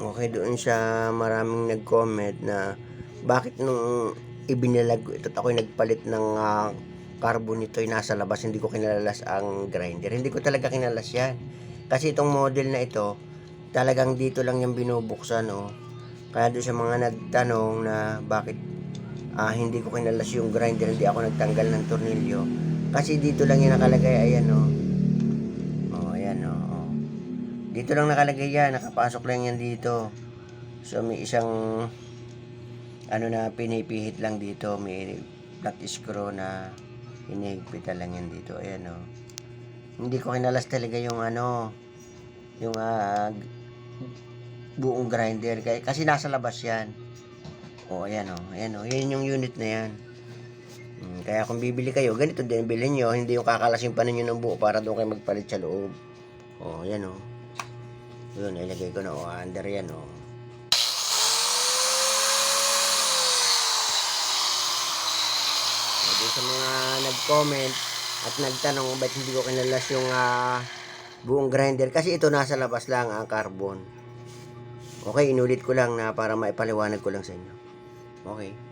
Okay, doon siya maraming nag-comment na bakit nung ibinalag ko ito ako'y nagpalit ng ah, carbon nito ay nasa labas, hindi ko kinalalas ang grinder. Hindi ko talaga kinalas yan. Kasi itong model na ito, talagang dito lang yung binubuksan, oh. Kaya doon sa mga nagtanong na bakit ah, hindi ko kinalas yung grinder, hindi ako nagtanggal ng tornilyo. Kasi dito lang yung nakalagay, ayan, oh. Dito lang nakalagay yan, nakapasok lang yan dito. So may isang ano na pinipihit lang dito, may flat screw na hinihigpitan lang yan dito. Ayan oh. Hindi ko kinalas talaga yung ano, yung ah, buong grinder kasi nasa labas yan. Oh, ayan oh, ayan oh, yan yung unit na yan. Mm, kaya kung bibili kayo, ganito din bilhin nyo, hindi yung kakalasin pa ninyo ng buo para doon kayo magpalit sa loob. Oh, ayan oh. Yun, ilagay ko na oh, under yan oh. Sabi sa mga nag-comment at nagtanong ba't hindi ko kinalas yung ah, buong grinder kasi ito nasa labas lang ang carbon. Okay, inulit ko lang na para maipaliwanag ko lang sa inyo. Okay.